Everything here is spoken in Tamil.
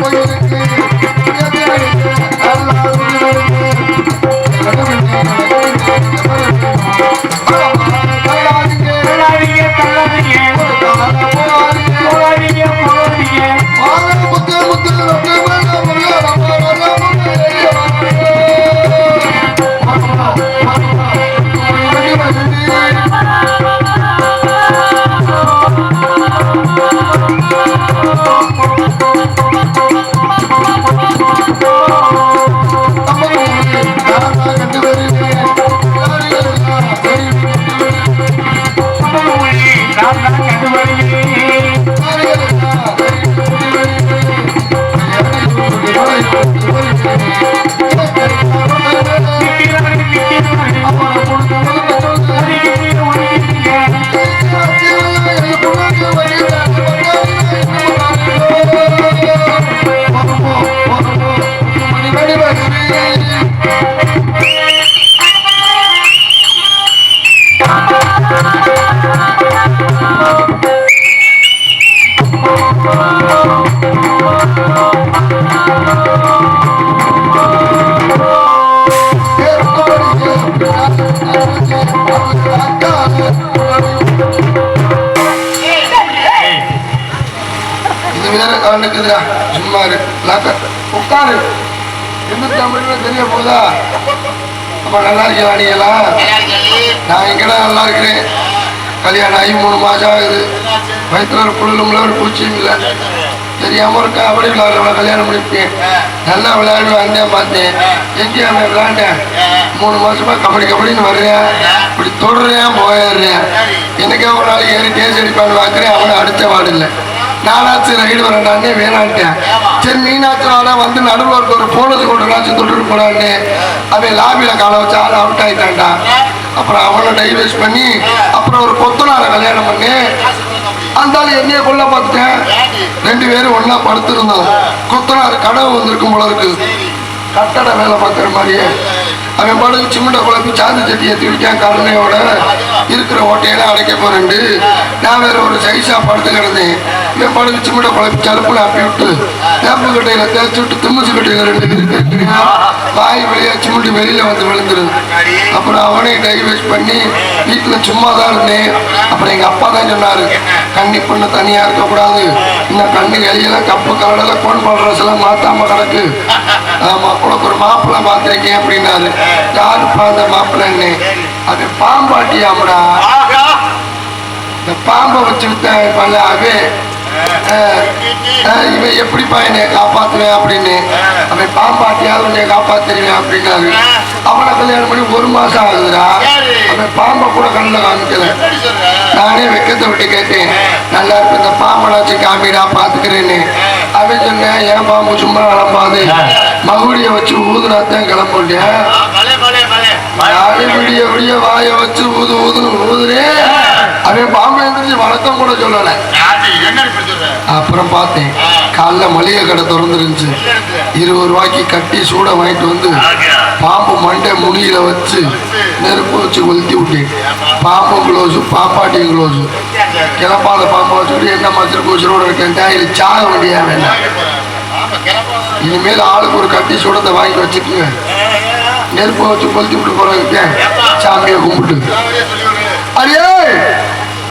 போய் எல்லாம் வேறு இது வேற கவனிக்குதுடா சும்மா இரு. உட்காரு. எந்த தமிழ்னு தெரிய போதா அப்ப நல்லா இருக்கியா நீங்களாம் நான் எங்கடா நல்லா இருக்கிறேன். கல்யாணம் ஆகி மூணு மாசம் ஆகுது. வயிற்றுல ஒரு புல்லும்ல ஒரு பூச்சியும் இல்லை. தெரியாம ஒரு கபடி விளையாடுறவள கல்யாணம் பண்ணிருக்கேன் நல்லா விளையாடி வந்தேன் பார்த்தேன் எங்கேயும் விளையாண்டேன்? மூணு மாசமா கபடி கபடின்னு வர்றேன் இப்படி தொடுறேன் போயிடுறேன் எனக்கே ஒரு நாள் ஏறி டேஸ் அடிப்பான்னு பார்க்குறேன் அவனை அடுத்த வாடு இல்லை. நானாச்சு ரைடு வரேன்டானே வேணான்ட்டேன். சரி மீனாட்சி நாளா வந்து நடுவில் இருக்க ஒரு போனது கொண்டு தொட்டுட்டு போனான்னு அவன் லாபியில் காலை வச்சு ஆள் அவுட் ஆயிட்டான்டா. அப்புறம் அவனை டைவர்ஸ் பண்ணி அப்புறம் ஒரு கொத்தனார கல்யாணம் பண்ணி. அந்த என்னைய கொல்ல பார்த்துட்டேன் ரெண்டு பேரும் ஒன்னா படுத்திருந்தோம். கொத்தனார் கனவு வந்திருக்கும் போல இருக்கு. கட்டட வேலை பார்க்குற மாதிரியே. அவன் பாடுக்கு சிமெண்ட குழப்பி சாந்து சட்டி ஏற்றி விட்டான் கருணையோட இருக்கிற ஓட்டையெல்லாம் அடைக்க போறேன்ட்டு. நான் வேற ஒரு சைஸா படுத்து கிடந்தேன். இவன் படுத்து சிமெண்ட குழப்பி சலுப்புல அப்பி விட்டு வேப்பு கட்டையில தேய்ச்சி விட்டு தும்முசு கட்டையில ரெண்டு வாய் வழியா சிமெண்ட் வெளியில வந்து விழுந்துருது அப்புறம் அவனே டைவர்ஸ் பண்ணி வீட்டுல சும்மா தான் இருந்தேன். அப்புறம் எங்க அப்பா தான் சொன்னாரு கண்ணி பொண்ணு தனியா இருக்கக்கூடாது. இன்னும் கண்ணு கையெல்லாம் கப்பு கலடெல்லாம் கோன் ட்ரெஸ் எல்லாம் மாத்தாம கிடக்கு. ஆமா உனக்கு ஒரு மாப்பிள்ளை பார்த்திருக்கேன் அப்படின்னாரு. யாருப்பா அந்த மாப்பிள்ளைன்னு? அது பாம்பாட்டியாமடா இந்த பாம்பை வச்சு வித்தாங்க அவன் அஹ், அஹ், இவன் எப்படிப்பா என்னை காப்பாத்துவேன் அப்படின்னு? அவன் பாம்பாட்டியாவது உன்னை காப்பாத்துருவேன் அப்படின்னாரு அவனை கல்யாணம் பண்ணி ஒரு மாசம் ஆகுதுடா. அவன் பாம்பை கூட கண்ணில் காமிக்கல. நானே வெக்கத்தை விட்டு கேட்டேன். நல்லா இருக்கு இந்த பாம்பனாச்சு காமிடா பாத்துக்கிறேன்னு. அவன் சொன்னேன் ஏன் பாம்பு சும்மா கிளம்பாது மகுடிய வச்சு ஊதுனாத்தான் கிளம்பிட்டேன் விடிய விடிய வாய வச்சு ஊது ஊதுன்னு ஊதுறேன் அவன் பாம்பு எழுந்திரிச்சு வணக்கம் கூட சொல்லல. அப்புறம் பார்த்தேன் காலைல மளிகை கடை திறந்துருந்துச்சு. இருபது ரூபாய்க்கு கட்டி சூட வாங்கிட்டு வந்து பாம்பு மண்டை முனியில வச்சு நெருப்பு வச்சு கொளுத்தி விட்டேன். பாம்பு க்ளோஸு பாப்பாட்டி க்ளோஸு கிளப்பாத பாம்பை வச்சுட்டு என்ன மச்சர் பூச்சரோட இருக்கேன் இது சாக வேண்டியா வேண்டாம். இனிமேல் ஆளுக்கு ஒரு கட்டி சூடத்தை வாங்கி வச்சுக்கோங்க. நெருப்பை வச்சு கொளுத்தி விட்டு போறாங்க. சாமியை கும்பிட்டு. அடியே!